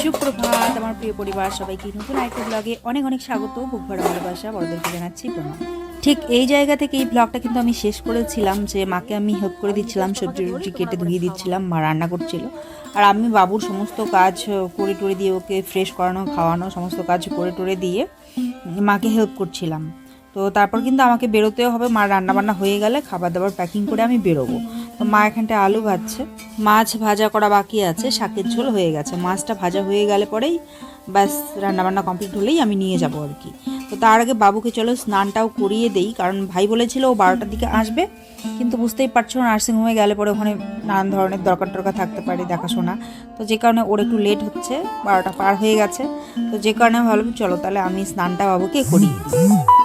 সুপ্রভাত, আমার প্রিয় পরিবার, সবাইকে নতুন আরেকটা ব্লগে অনেক অনেক স্বাগত। বুক ভরা ভালোবাসা বড়দেরকে জানাচ্ছি প্রণাম ঠিক এই জায়গা থেকে এই ব্লগটা কিন্তু আমি শেষ করেছিলাম যে মাকে আমি হেল্প করে দিচ্ছিলাম, সবজি রুটি কেটে ধুয়ে দিচ্ছিলাম, মা রান্না করছিল। আর আমি বাবুর সমস্ত কাজ করে টরে দিয়ে ওকে ফ্রেশ করানো, খাওয়ানো, সমস্ত কাজ করে টরে দিয়ে মাকে হেল্প করছিলাম। তো তারপর কিন্তু আমাকে বেরোতেও হবে, মা রান্না বান্না হয়ে গেলে খাবার দাবার প্যাকিং করে আমি বেরোবো। তো মা এখানটায় আলু ভাজছে। মাছ ভাজা করা বাকি আছে, শাকের ঝোল হয়ে গেছে। মাছটা ভাজা হয়ে গেলে পরেই ব্যাস রান্নাবান্না কমপ্লিট হলেই আমি নিয়ে যাব আর কি। তো তার আগে বাবুকে চলো স্নানটাও করিয়ে দেই, কারণ ভাই বলেছিল ও বারোটার দিকে আসবে, কিন্তু বুঝতেই পারছ নার্সিংহোমে গেলে পরে ওখানে নানান ধরনের দরকার টরকার থাকতে পারে দেখাশোনা। তো যে কারণে ওর একটু লেট হচ্ছে, বারোটা পার হয়ে গেছে। তো যে কারণে ভাবলাম, চলো তাহলে আমি স্নানটা বাবুকে করিয়ে দিই।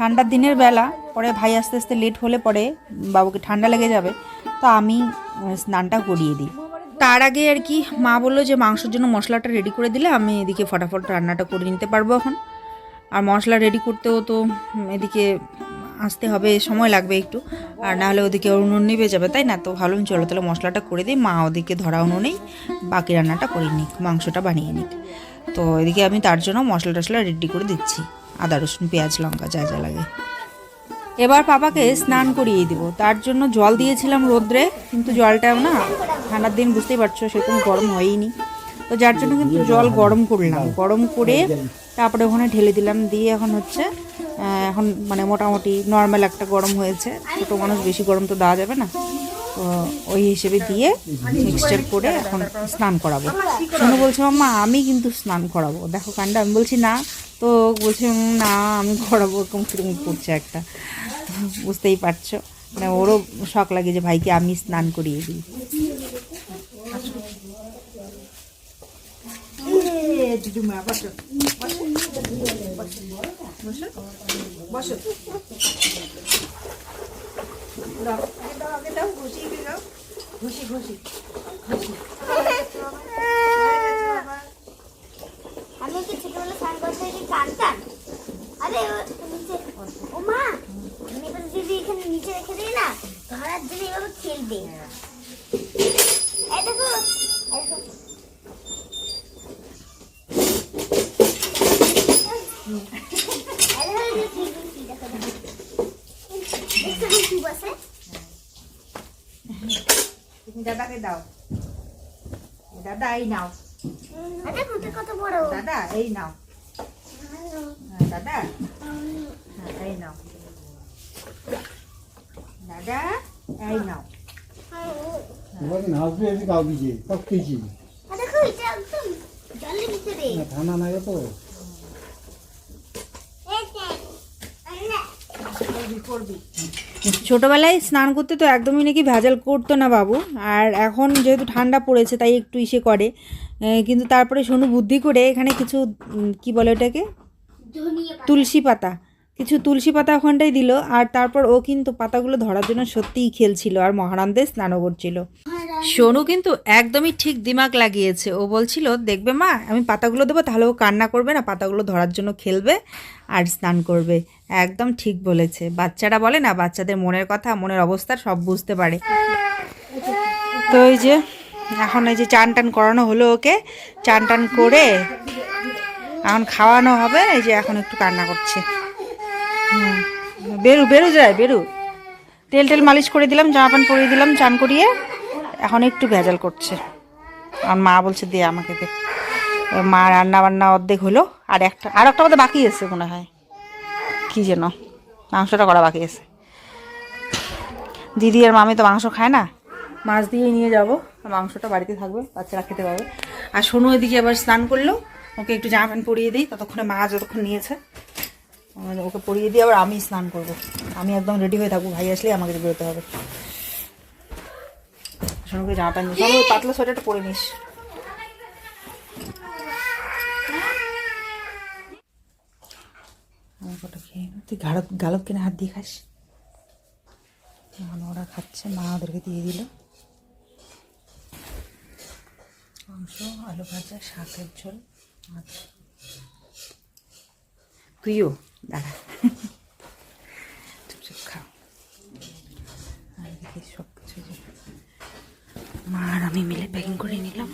ঠান্ডার দিনের বেলা, পরে ভাই আস্তে আস্তে লেট হলে পরে বাবুকে ঠান্ডা লেগে যাবে, তো আমি স্নানটা করিয়ে দিই। তার আগে আর কি, মা বলল যে মাংসের জন্য মশলাটা রেডি করে দিলে আমি এদিকে ফটাফট রান্নাটা করে নিতে পারব এখন। আর মশলা রেডি করতেও তো এদিকে আসতে হবে, সময় লাগবে একটু। আর না হলে ওদিকে উনুন নিভে যাবে, তাই না? তো ভাবলাম চলো তাহলে মশলাটা করে দিই, মা ওদিকে ধরা উনুনেই বাকি রান্নাটা করে নিক, মাংসটা বানিয়ে নিক। তো এদিকে আমি তার জন্য মশলা টশলা রেডি করে দিচ্ছি। আদা, রসুন, পেঁয়াজ, লঙ্কা, যা যা লাগে। এবার পাপাকে স্নান করিয়ে দিব। তার জন্য জল দিয়েছিলাম রোদ্রে, কিন্তু জলটাও না, ঠান্ডার দিন বুঝতেই পারছ, সেরকম গরম হয়নি তো যার জন্য কিন্তু জল গরম করলাম। গরম করে তারপরে ওখানে ঢেলে দিলাম। দিয়ে এখন হচ্ছে এখন মানে মোটামুটি নর্মাল একটা গরম হয়েছে। ছোটো মানুষ বেশি গরম তো দেওয়া যাবে না। ওই হিসেবে দিয়ে মিক্সচার করে এখন স্নান করাবো। শোনো বলছে, মাম্মা, আমি কিন্তু স্নান করাবো। দেখো কাণ্ডা আমি বলছি, না। তো বলছে না, আমি করাবো। এরকম কীরকম করছে একটা। তো বুঝতেই পারছ। মানে ওরও শখ লাগে যে, ভাইকে আমি স্নান করিয়ে দিই। আমি কি ছোটবেলা স্নান করতে কানতাম আরে নিচে ও মা আমি এবার এখানে নিচে রেখে দিই না। ধরার জন্য এভাবে খেলবে এই দেখো এই দেখো। এই দেখো, এই যে কি বলছি, দেখো, দেখো। দেখছ কি কি বসে? তুমি দাদাকে দাও। দাদা এই নাও। দাদা হ্যাঁ, হ্যাঁ, এই নাও। দাদা। এই নাও। দাদা এই নাও। ঠান্ডা নাই তো। ছোটবেলায় স্নান করতে তো একদমই নাকি ভেজাল করতো না বাবু আর এখন যেহেতু ঠান্ডা পড়েছে তাই একটু ইসে করে। কিন্তু তারপরে সোনু বুদ্ধি করে এখানে কিছু কি বলে ওটাকে? তুলসী পাতা। কিছু তুলসী পাতা ওখানটাই দিল, আর তারপর ও কিন্তু পাতাগুলো ধরার জন্য সত্যিই খেলছিল, আর মহানন্দে স্নানও করছিল সোনু কিন্তু একদমই ঠিক দিমাগ লাগিয়েছে। ও বলছিল, দেখবে মা, আমি পাতাগুলো দেবো, তাহলে ও কান্না করবে না, পাতাগুলো ধরার জন্য খেলবে আর স্নান করবে। একদম ঠিক বলেছে। বাচ্চারা বলে না, বাচ্চাদের মনের কথা, মনের অবস্থা সব বুঝতে পারে। তো এই যে, এখন এই যে চান টান করানো হলো ওকে চান টান করে এখন খাওয়ানো হবে, এই যে এখন একটু কান্না করছে। বেরু বেরু যায়, বেরু। তেল টেল মালিশ করে দিলাম, জামা প্যান্ট পরিয়ে দিলাম, চান করিয়ে। এখন একটু ভেজাল করছে। আর মা বলছে, দে আমাকে দে। মা রান্না বান্না অর্ধেক হলো, আর একটা আর একটা মধ্যে বাকি আছে মনে হয়। কী যেন, মাংসটা করা বাকি আছে। দিদি আর মামি তো মাংস খায় না। মাছ দিয়ে নিয়ে যাব। মাংসটা বাড়িতে থাকবে, বাচ্চারা খেতে পাবে আর সোনু এদিকে আবার স্নান করল। ওকে একটু জামা প্যান্ট পরিয়ে দিই, ততক্ষণে মা যতক্ষণ নিয়েছে। ওকে পরিয়ে দিয়ে আবার আমি স্নান করব। আমি একদম রেডি হয়ে থাকব। ভাই আসলেই আমাকে বেরোতে হবে। সোনুকে জামা প্যান্ট সব ওই পাতলা সোয়েটারটা পরে নিস। তুই গালত গালত কিনে হাত দিয়ে খাস। এখন ওরা খাচ্ছে, মা ওদেরকে দিয়ে দিল। মাংস, আলু ভাজা, শাকের ঝোল। মাছ তুইও? দাঁড়া। চুপচুপ খাও। আর সব কিছু মা আর আমি মিলে প্যাকিং করে নিলাম।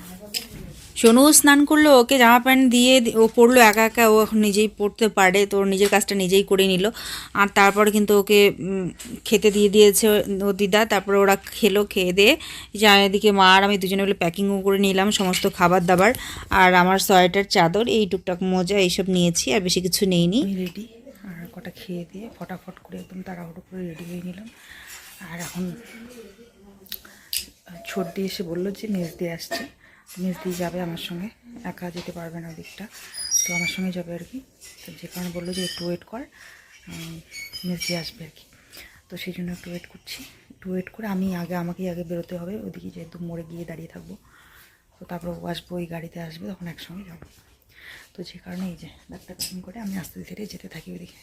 সোনু স্নান করল, ওকে জামা প্যান্ট দিয়ে ও পড়ল একা একা, ও এখন নিজেই পড়তে পারে, তো নিজের কাজটা নিজেই করে নিল। আর তারপরে কিন্তু ওকে খেতে দিয়ে দিয়েছে ও দিদা, তারপরে ওরা খেলো, খেয়ে দিয়ে যা এদিকে মা আর আমি দুজনে মিলে প্যাকিংও করে নিলাম, সমস্ত খাবার দাবার। আর আমার সোয়েটার, চাদর, এই টুকটাক মোজা, এইসব নিয়েছি, আর বেশি কিছু নেইনি। রেডি আর কটা খেয়ে দিয়ে ফটাফট করে একদম তাড়াহুড়ো করে রেডি হয়ে নিলাম। আর এখন ছোট দিয়ে এসে বলল যে মেজদি আসছে। মেজদি যাবে আমার সঙ্গে একা যেতে পারবে না ওদিকটা। তো আমার সঙ্গে যাবে আর কি। তো যে কারণে বলল যে একটু ওয়েট কর উম, দিয়ে আসবে আর কি। তো সেই জন্য একটু ওয়েট করছি। একটু ওয়েট করে আমি আগে আমাকেই আগে বেরোতে হবে। ওদিকে যেহেতু মোড়ে গিয়ে দাঁড়িয়ে থাকব। তো তারপর ও আসব ওই গাড়িতে আসবে তখন একসঙ্গে যাব। তো যে কারণে এই যে ব্যাগটা প্যাকিং করে আমি আস্তে ধীরে যেতে থাকি ওইদিকে।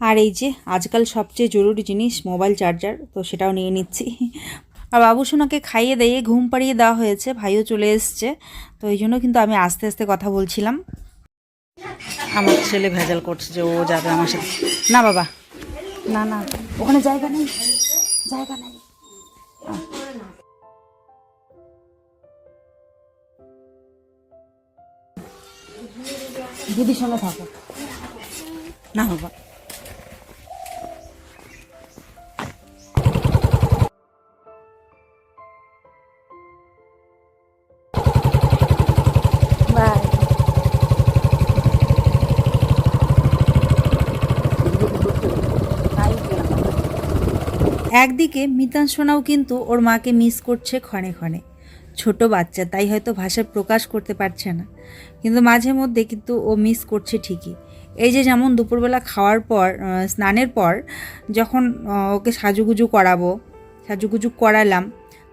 আর এই যে আজকাল সবচেয়ে জরুরি জিনিস মোবাইল চার্জার তো সেটাও নিয়ে নিচ্ছি। আর বাবু সোনাকে খাইয়ে দিয়ে ঘুম পাড়িয়ে দেওয়া হয়েছে, ভাইও চলে এসছে। তো এই জন্য কিন্তু আমি আস্তে আস্তে কথা বলছিলাম। আমার ছেলে ভেজাল করছে যে ও যাবে আমার সাথে। না বাবা। না না। ওখানে জায়গা নেই। জায়গা নেই। দিদির সঙ্গে থাকো। না বাবা। একদিকে মিতান কিন্তু ওর মাকে মিস করছে ক্ষণে ক্ষণে। ছোট বাচ্চা, তাই হয়তো ভাষায় প্রকাশ করতে পারছে না। কিন্তু মাঝে মধ্যে কিন্তু ও মিস করছে ঠিকই। এই যে যেমন দুপুরবেলা খাওয়ার পর স্নানের পর যখন ওকে সাজুগুজু করাবো, সাজুগুজু করালাম,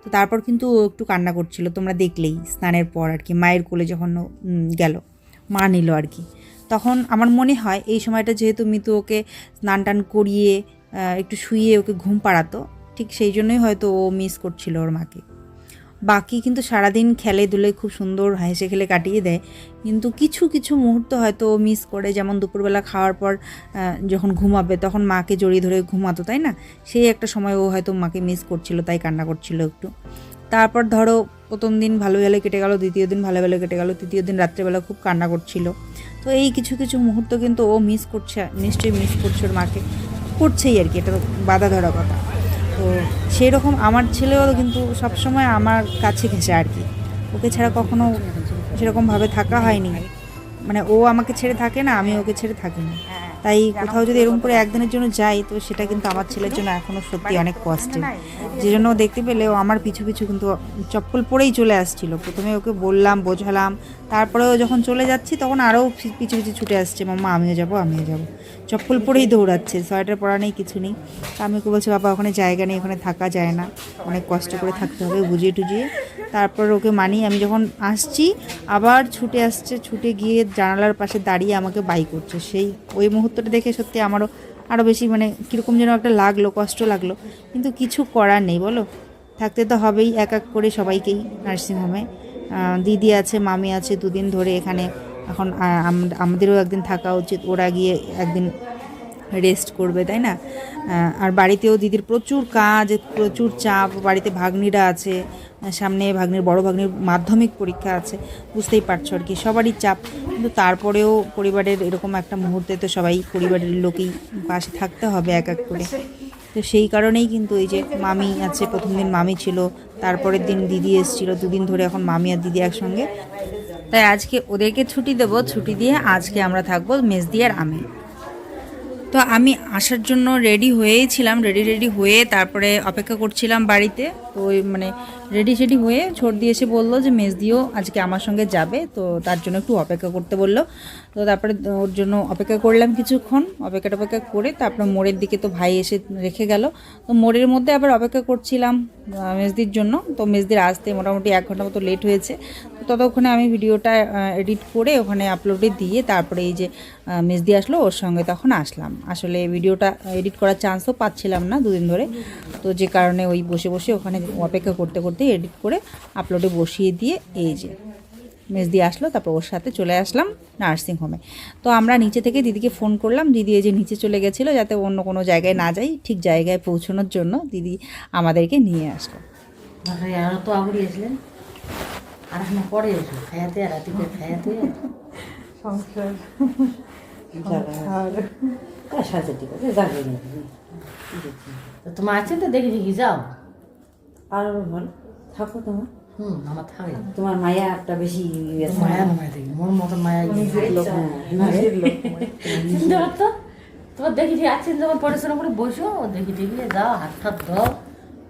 তো তারপর কিন্তু ও একটু কান্না করছিল, তোমরা দেখলেই স্নানের পর আর কি, মায়ের কোলে যখন গেল, মা নিল আর কি। তখন আমার মনে হয় এই সময়টা যেহেতু মিতু ওকে স্নান টান করিয়ে একটু শুয়ে ওকে ঘুম পাড়াতো। ঠিক সেই জন্যই হয়তো ও মিস করছিল ওর মাকে। বাকি কিন্তু সারাদিন খেলে দুলে খুব সুন্দর হেসে খেলে কাটিয়ে দেয়। কিন্তু কিছু কিছু মুহূর্ত হয়তো ও মিস করে। যেমন দুপুরবেলা খাওয়ার পর যখন ঘুমাবে, তখন মাকে জড়িয়ে ধরে ঘুমাতো, তাই না? সেই একটা সময় ও হয়তো মাকে মিস করছিল, তাই কান্না করছিল একটু। তারপর ধরো, প্রথম দিন ভালো ভালো কেটে গেল, দ্বিতীয় দিন ভালো ভালো কেটে গেল, তৃতীয় দিন রাত্রেবেলা খুব কান্না করছিল। তো এই কিছু কিছু মুহূর্ত কিন্তু ও মিস করছে, নিশ্চয়ই মিস করছে ওর মাকে। করছেই আর কি, এটা বাধা ধরা কথা। তো সেই রকম আমার ছেলেও কিন্তু সবসময় আমার কাছে ঘেসে আর কি। ওকে ছাড়া কখনো সেরকমভাবে থাকা হয়নি। মানে ও আমাকে ছেড়ে থাকে না, আমি ওকে ছেড়ে থাকি না তাই কোথাও যদি এরকম করে একদিনের জন্য যাই, তো সেটা কিন্তু আমার ছেলের জন্য এখনও সত্যি অনেক কষ্টের যে জন্য দেখতে পেলে ও আমার পিছু পিছু কিন্তু চপ্পল পরেই চলে আসছিল। প্রথমে ওকে বললাম, বোঝালাম তারপরে ও যখন চলে যাচ্ছি তখন আরও পিছু পিছু ছুটে আসছে, মাম্মা, আমিও যাব আমিও যাব। চপ্পল পরেই দৌড়াচ্ছে, সোয়েটার পরা নেই, কিছু নেই। তা আমি ওকে বলছি, বাবা, ওখানে জায়গা নেই, ওখানে থাকা যায় না। অনেক কষ্ট করে থাকতে হবে, বুঝিয়ে টুজিয়ে তারপর ওকে মানি আমি যখন আসছি, আবার ছুটে আসছে, ছুটে গিয়ে জানালার পাশে দাঁড়িয়ে আমাকে বাই করছে। সেই ওই মুহূর্তটা দেখে সত্যি আমারও আরও বেশি মানে কীরকম যেন একটা লাগল, কষ্ট লাগল। কিন্তু কিছু করার নেই, বলো? থাকতে তো হবেই এক এক করে সবাইকেই নার্সিংহোমে। দিদি আছে, মামি আছে, দুদিন ধরে এখানে। এখন আমাদেরও একদিন থাকা উচিত। ওরা গিয়ে একদিন রেস্ট করবে, তাই না? আর বাড়িতেও দিদির প্রচুর কাজ, প্রচুর চাপ, বাড়িতে ভাগ্নিরা আছে সামনে ভাগ্নির, বড় ভাগ্নির মাধ্যমিক পরীক্ষা আছে, বুঝতেই পারছ আর কি, সবারই চাপ। কিন্তু তারপরেও পরিবারের এরকম একটা মুহূর্তে তো সবাই পরিবারের লোকেই পাশে থাকতে হবে এক এক করে। তো সেই কারণেই কিন্তু এই যে মামি আছে, প্রথম দিন মামি ছিল, তারপরের দিন দিদি এসেছিল, দুদিন ধরে এখন মামি আর দিদি একসঙ্গে। তাই আজকে ওদেরকে ছুটি দেবো, ছুটি দিয়ে আজকে আমরা থাকব মেজদি আর আমি তো আমি আসার জন্য রেডি হয়েই ছিলাম রেডি রেডি হয়ে তারপরে অপেক্ষা করছিলাম বাড়িতে। তো ওই মানে রেডি সেডি হয়ে ছোট দিয়ে এসে বলল যে, মেজ মেজদিও আজকে আমার সঙ্গে যাবে। তো তার জন্য একটু অপেক্ষা করতে বলল। তো তারপরে ওর জন্য অপেক্ষা করলাম কিছুক্ষণ। অপেক্ষা টপেক্ষা করে তারপরে মোড়ের দিকে তো ভাই এসে রেখে গেল। তো মোড়ের মধ্যে আবার অপেক্ষা করছিলাম মেজদির জন্য। তো মেজদির আসতে মোটামুটি এক ঘণ্টা মতো লেট হয়েছে। তো ততক্ষণে আমি ভিডিওটা এডিট করে ওখানে আপলোডে দিয়ে তারপরে এই যে মেজদি আসলো, ওর সঙ্গে তখন আসলাম। আসলে ভিডিওটা এডিট করার চান্সও পাচ্ছিলাম না দুদিন ধরে। তো যে কারণে ওই বসে বসে ওখানে অপেক্ষা করতে করতে এডিট করে আপলোডে বসিয়ে দিয়ে এই যে মেজদি আসলো তারপর ওর সাথে চলে আসলাম নার্সিং হোমে তো আমরা নিচে থেকে দিদিকে ফোন করলাম দিদি এই যে নিচে চলে গেছিল যাতে অন্য কোনো জায়গায় না যাই ঠিক জায়গায় পৌঁছানোর জন্য দিদি আমাদেরকে নিয়ে আসলো। তো আগুড়ি আর পরে খায়াতে আর রাতিকে খায়াতে। সংসার। সাথে ঠিক আছে যাবে তোমার আছে তো দেখি দেখি যাও। আর ভালো থাকো তোমার। হুম আমার থাকে তোমার মায়া একটা বেশি ইয়ে। মায়া না মায়া দেখি মোর মতো মায়া লোক, হ্যাঁ, না? তোমার দেখি ঠিক আছেন যখন পড়াশোনা করে বসো। দেখি দেখি যাও হাত টাত দাও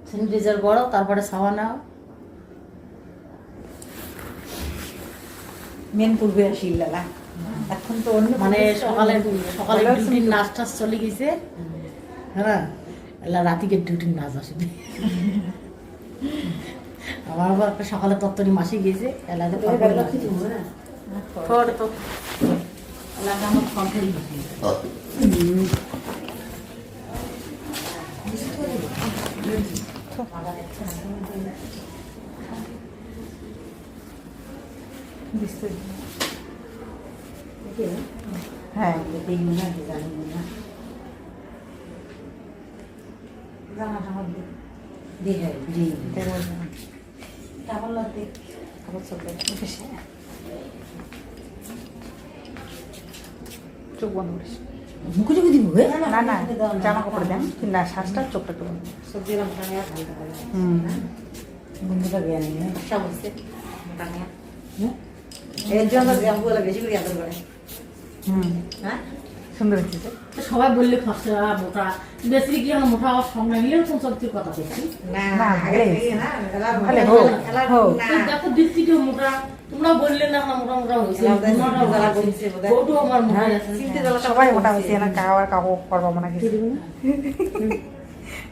স্যানিটাইজার করো তারপরে সাওয়া নাও। মেন পূর্বে আসিল লালা এখন তো অন্য মানে সকালে সকালে ডিউটির নাচ টাচ চলে গেছে। হ্যাঁ রাতিকে ডিউটির নাচ আসবে আমার আবার একটা সকালে মাসি থোড় তো। এলাকা আমার ফর্ফেই গেছে। হ্যাঁ দেখি না জানি না জানা জানা হ্যাঁ জি। কেমন লাগবে চলবে চোখ বন্ধ করিস। মুখে চোখে দিব না না জামা কাপড় দেন না শ্বাসটা চোখটা একটু বন্ধ। সবজি আর ভালো করে। হুম। বন্ধুটা জ্ঞান নেই আশা বলছে টানে এর জন্য বেশি করে আদর করে। হুম। হ্যাঁ? সুন্দর হচ্ছে সবাই বললে খসড়া মোটা বেশি কি মোটা হওয়ার সঙ্গে নিয়ে এরকম সত্যি কথা তো দেখো মোটা তোমরা বললে না আমার মোটা মোটা হয়েছে। বউটাও আমার মোটা হ্যাঁ, সবাই মোটা হয়েছে না কাবার কাপড় করব মনে কিছু।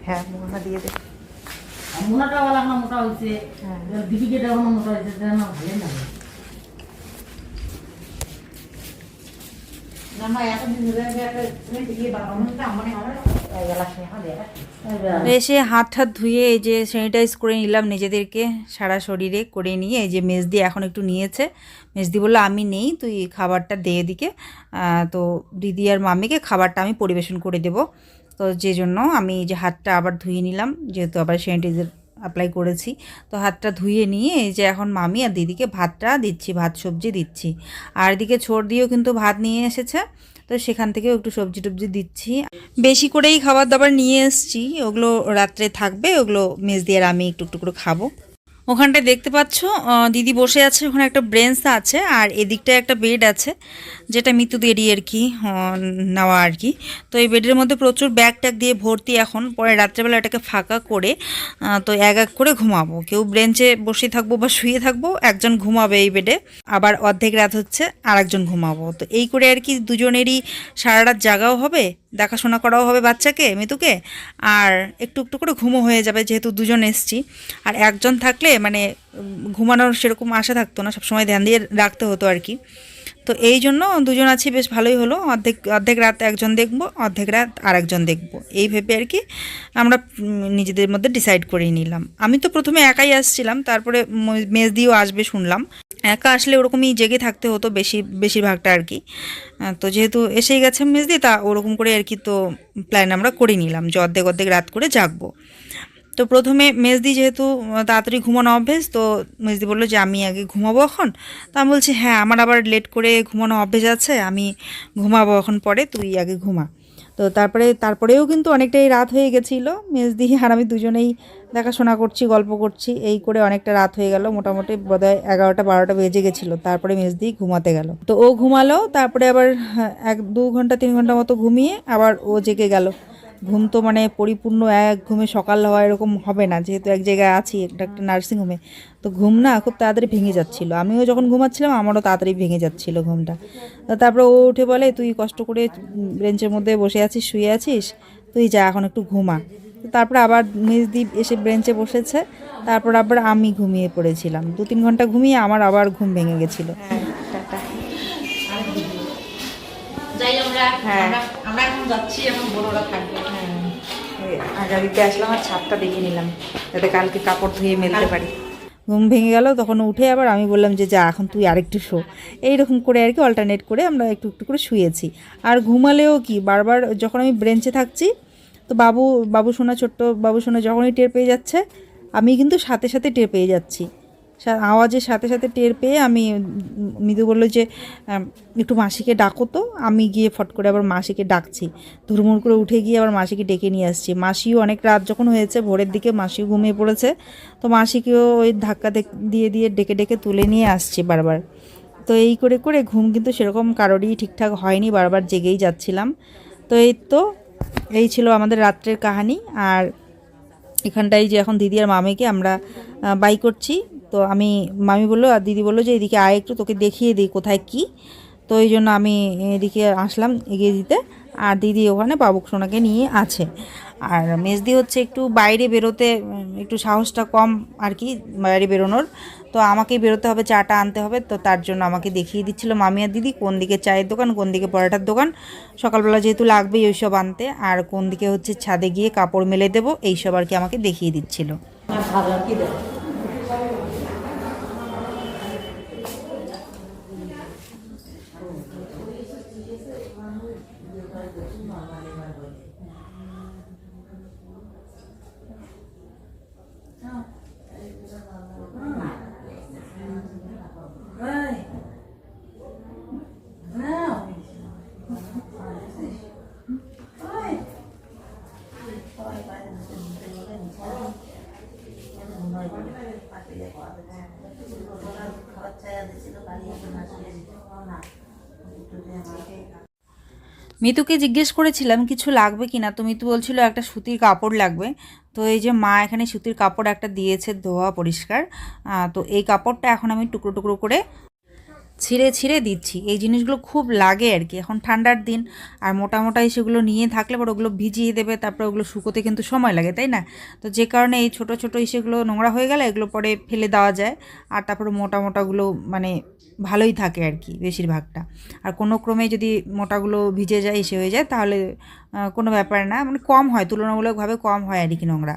হ্যাঁ মোটা দিয়ে দে। বলা মোটা হয়েছে। হ্যাঁ। দীপিকাটা মোটা হয়েছে ভালো লাগে না না এতদিন ধরে একটা তুমি দিয়ে বানানোটা মনে হয় এই গলা সে হবে এসে হাত হাত ধুয়ে এই যে স্যানিটাইজ করে নিলাম নিজেদেরকে সারা শরীরে করে নিয়ে, এই যে মেজদি এখন একটু নিয়েছে। মেজদি বলল, আমি নেই, তুই খাবারটা দে এদিকে। তো দিদি আর মামিকে খাবারটা আমি পরিবেশন করে দেব। তো যে জন্য আমি এই যে হাতটা আবার ধুয়ে নিলাম, যেহেতু আবার স্যানিটাইজার অ্যাপ্লাই করেছি। তো হাতটা ধুয়ে নিয়ে এই যে এখন মামি আর দিদিকে ভাতটা দিচ্ছি, ভাত সবজি দিচ্ছি। আর এদিকে ছোট দিয়েও কিন্তু ভাত নিয়ে এসেছে, তো সেখান থেকেও একটু সবজি টবজি দিচ্ছি। বেশি করেই খাবার দাবার নিয়ে এসেছি, ওগুলো রাত্রে থাকবে, ওগুলো মেজ দিয়ে আর আমি একটু একটু করে খাব। ওখানটায় দেখতে পাচ্ছ দিদি বসে আছে, ওখানে একটা ব্রেঞ্চ আছে, আর এদিকটায় একটা বেড আছে, যেটা মৃত্যুদেরই আর কি নেওয়া আর কি। তো এই বেডের মধ্যে প্রচুর ব্যাগ ট্যাগ দিয়ে ভর্তি এখন, পরে রাত্রেবেলা এটাকে ফাঁকা করে তো এক এক করে ঘুমাবো। কেউ ব্রেঞ্চে বসে থাকব বা শুয়ে থাকব, একজন ঘুমাবে এই বেডে, আবার অর্ধেক রাত হচ্ছে আর একজন ঘুমাবো। তো এই করে আর কি দুজনেরই সারা রাত জাগাও হবে দেখাশোনা করাও হবে বাচ্চাকে, মিতুকে, আর একটু একটু করে ঘুমো হয়ে যাবে যেহেতু দুজন এসছি। আর একজন থাকলে মানে ঘুমানোর সেরকম আশা থাকতো না, সবসময় ধ্যান দিয়ে রাখতে হতো আর কি। তো এই জন্য দুজন আছি, বেশ ভালোই হলো। অর্ধেক অর্ধেক রাত একজন দেখব, অর্ধেক রাত আর একজন দেখব। এই ভেবে আর কি আমরা নিজেদের মধ্যে ডিসাইড করে নিলাম। আমি তো প্রথমে একাই আসছিলাম, তারপরে মেজ দিয়েও আসবে শুনলাম। একা আসলে ওরকমই জেগে থাকতে হতো বেশি, বেশিরভাগটা আর কি। তো যেহেতু এসেই গেছে মেজ দিয়ে তা ওরকম করে আর কি তো প্ল্যান আমরা করে নিলাম যে অর্ধেক অর্ধেক রাত করে জাগবো। তো প্রথমে মেজদি যেহেতু তাড়াতাড়ি ঘুমানো অভ্যেস তো মেজদি বলল যে আমি আগে ঘুমাবো এখন। তো আমি বলছি হ্যাঁ আমার আবার লেট করে ঘুমানো অভ্যেস আছে আমি ঘুমাবো এখন পরে তুই আগে ঘুমা। তো তারপরে তারপরেও কিন্তু অনেকটাই রাত হয়ে গেছিল মেজদি আর আমি দুজনেই দেখাশোনা করছি গল্প করছি এই করে অনেকটা রাত হয়ে গেল মোটামুটি বোধহয় এগারোটা বারোটা বেজে গেছিল তারপরে মেজদি ঘুমাতে গেল। তো ও ঘুমালো তারপরে আবার হ্যাঁ, এক দু ঘণ্টা তিন ঘণ্টা মতো ঘুমিয়ে আবার ও জেগে গেল। ঘুম তো মানে পরিপূর্ণ এক ঘুমে সকাল হওয়া এরকম হবে না। যেহেতু এক জায়গায় আছি একটা একটা নার্সিংহোমে তো ঘুম না খুব তাড়াতাড়ি ভেঙে যাচ্ছিল। আমিও যখন ঘুমাচ্ছিলাম আমারও তাড়াতাড়ি ভেঙে যাচ্ছিল ঘুমটা। তো তারপরে ও উঠে বলে তুই কষ্ট করে বেঞ্চের মধ্যে বসে আছিস শুয়ে আছিস? তুই যা এখন একটু ঘুমা। তো তারপরে আবার মেজদীপ এসে বেঞ্চে বসেছে। তারপর আবার আমি ঘুমিয়ে পড়েছিলাম। দু তিন ঘণ্টা ঘুমিয়ে আমার আবার ঘুম ভেঙে গেছিল। হ্যাঁ। আমরা- আমরা এখন যাচ্ছি এখন বড়রা থাকবে। আসলাম আর ছাদটা দেখে নিলাম, যাতে কালকে কাপড় ধুয়ে মেলতে পারি। ঘুম ভেঙে গেল, তখন উঠে আবার আমি বললাম যে, যা, এখন তুই আরেকটু শো। এইরকম করে আর কি অল্টারনেট করে আমরা একটু একটু করে শুয়েছি। আর ঘুমালেও কি? বারবার যখন আমি ব্রেঞ্চে থাকছি, তো বাবু বাবু সোনা ছোট্ট, বাবু সোনা যখনই টের পেয়ে যাচ্ছে, আমি কিন্তু সাথে সাথে টের পেয়ে যাচ্ছি। আওয়াজের সাথে সাথে টের পেয়ে আমি মৃদু বলল যে একটু মাসিকে ডাকো তো। আমি গিয়ে ফট করে আবার মাসিকে ডাকছি। ধুরমুর করে উঠে গিয়ে আবার মাসিকে ডেকে নিয়ে আসছি। মাসিও অনেক রাত যখন হয়েছে, ভোরের দিকে মাসিও ঘুমিয়ে পড়েছে। তো মাসিকেও ওই ধাক্কা দিয়ে দিয়ে ডেকে ডেকে তুলে নিয়ে আসছি বারবার। তো এই করে করে ঘুম কিন্তু সেরকম কারোরই ঠিকঠাক হয়নি, বারবার জেগেই যাচ্ছিলাম। তো এই তো, এই ছিল আমাদের রাত্রের কাহানি। আর এখানটায় যে এখন দিদি আর মামিকে আমরা বাই করছি। তো আমি মামি বলল, আর দিদি বলল যে এদিকে আয় একটু, তোকে দেখিয়ে দিই কোথায় কি। তো এই জন্য আমি এদিকে আসলাম এগিয়ে দিতে, আর দিদি ওখানে বাবুক সোনাকে নিয়ে আছে। আর মেজদি হচ্ছে একটু বাইরে বেরোতে, একটু সাহসটা কম আর কি, বাইরে বেরোনোর। তো আমাকেই বেরোতে হবে, চাটা আনতে হবে, তো তার জন্য আমাকে দেখিয়ে দিচ্ছিল মামি আর দিদি, কোন দিকে চায়ের দোকান, কোন দিকে পরোটার দোকান। সকালবেলা যেহেতু লাগবেই ওইসব আনতে, আর কোন দিকে হচ্ছে ছাদে গিয়ে কাপড় মেলে দেবো এইসব আর কি আমাকে দেখিয়ে দিচ্ছিল। আর ভালো মিতুকে জিজ্ঞেস করেছিলাম, কিছু লাগবে কি না তো মিতু বলছিল, একটা সুতির কাপড় লাগবে। তো এই যে মা এখানে সুতির কাপড় একটা দিয়েছে ধোয়া পরিষ্কার। তো এই কাপড়টা এখন আমি টুকরো টুকরো করে ছিঁড়ে ছিঁড়ে দিচ্ছি। এই জিনিসগুলো খুব লাগে আর কি এখন ঠান্ডার দিন আর মোটা মোটা সেগুলো নিয়ে থাকলে পর ওগুলো ভিজিয়ে দেবে, তারপরে ওগুলো শুকোতে কিন্তু সময় লাগে, তাই না? তো যে কারণে এই ছোট ছোট ইসেগুলো নোংরা হয়ে গেলে এগুলো পরে ফেলে দেওয়া যায়। আর তারপরে মোটা মোটাগুলো মানে ভালোই থাকে আর কি বেশিরভাগটা। আর কোনো ক্রমে যদি মোটাগুলো ভিজে যায়, এসে হয়ে যায়, তাহলে কোনো ব্যাপার না। মানে কম হয়, তুলনামূলকভাবে কম হয় আর কি নোংরা।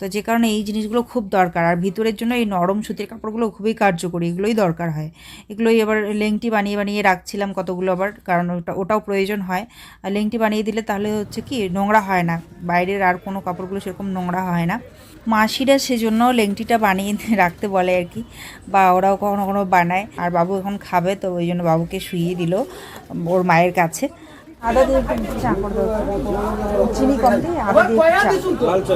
তো যে কারণে এই জিনিসগুলো খুব দরকার। আর ভিতরের জন্য এই নরম সুতির কাপড়গুলো খুবই কার্যকরী, এগুলোই দরকার হয়। এগুলোই আবার লেংটি বানিয়ে বানিয়ে রাখছিলাম কতগুলো আবার, কারণ ওটা, ওটাও প্রয়োজন হয়। আর লেংটি বানিয়ে দিলে তাহলে হচ্ছে কি নোংরা হয় না। বাইরের আর কোনো কাপড়গুলো সেরকম নোংরা হয় না। মাসিরা সেজন্য লেংটিটা বানিয়ে রাখতে বলে আর কি, বা ওরাও কখনো কখনো বানায়। আর বাবু এখন খাবে, তো ওই জন্য বাবুকে শুইয়ে দিল ওর মায়ের কাছে। আদা দিয়ে একটু চা করে দেবো চিনি কম দিয়ে আদা দিয়ে চা চা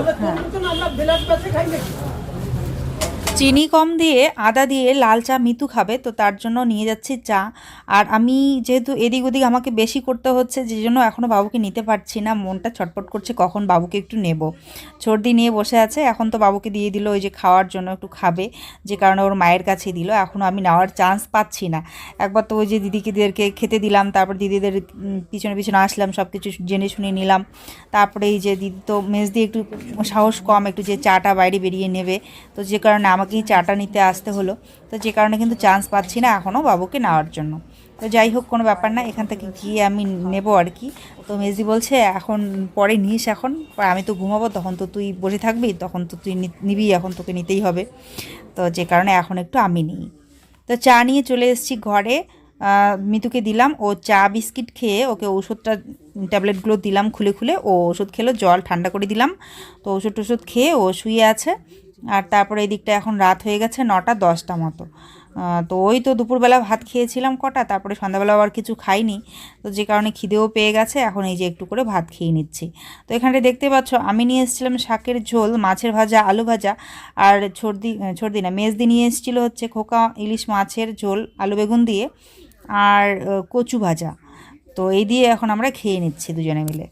চিনি কম দিয়ে আদা দিয়ে লাল চা মিতু খাবে, তো তার জন্য নিয়ে যাচ্ছি চা। আর আমি যেহেতু এদিক ওদিক আমাকে বেশি করতে হচ্ছে, যে জন্য এখনও বাবুকে নিতে পারছি না, মনটা ছটপট করছে কখন বাবুকে একটু নেব। সর্দি নিয়ে বসে আছে, এখন তো বাবুকে দিয়ে দিল ওই যে খাওয়ার জন্য একটু খাবে, যে কারণে ওর মায়ের কাছে দিল এখনও আমি নেওয়ার চান্স পাচ্ছি না। একবার তো ওই যে দিদিকেদেরকে খেতে দিলাম, তারপর দিদিদের পিছনে পিছনে আসলাম সব কিছু জেনে শুনে নিলাম। তারপরে এই যে দিদি তো মেজ দিয়ে একটু সাহস কম, একটু যে চাটা বাইরে বেরিয়ে নেবে, তো যে কারণে আমাকেই চাটা নিতে আসতে হলো। তো যে কারণে কিন্তু চান্স পাচ্ছি না এখনও বাবুকে নেওয়ার জন্য। তো যাই হোক, কোনো ব্যাপার না, এখান থেকে গিয়ে আমি নেব আর কি। তো মেজি বলছে, এখন পরে নিস এখন আমি তো ঘুমাবো, তখন তো তুই বসে থাকবি, তখন তো তুই নিবি, এখন তোকে নিতেই হবে। তো যে কারণে এখন একটু আমি নিই। তো চা নিয়ে চলে এসেছি ঘরে। মিতুকে দিলাম, ও চা বিস্কিট খেয়ে ওকে ওষুধটা ট্যাবলেটগুলো দিলাম খুলে খুলে। ও ওষুধ খেলো, জল ঠান্ডা করে দিলাম। তো ওষুধ টষুধ খেয়ে ও শুয়ে আছে। আর তারপরে এই দিকটা এখন রাত হয়ে গেছে নটা, দশটা মতো। তো ওই তো দুপুরবেলা ভাত খেয়েছিলাম কটা, তারপরে সন্ধ্যাবেলা আবার কিছু খাইনি। তো যে কারণে খিদেও পেয়ে গেছে, এখন এই যে একটু করে ভাত খেয়ে নিচ্ছি। তো এখানে দেখতে পাচ্ছ, আমি নিয়ে এসেছিলাম শাকের ঝোল, মাছের ভাজা, আলু ভাজা, আর ছর্দি ছর্দি না, মেজদি নিয়ে এসেছিল হচ্ছে খোকা, ইলিশ মাছের ঝোল, আলু বেগুন দিয়ে, আর কচু ভাজা। তো এই দিয়ে এখন আমরা খেয়ে নিচ্ছি দুজনে মিলে।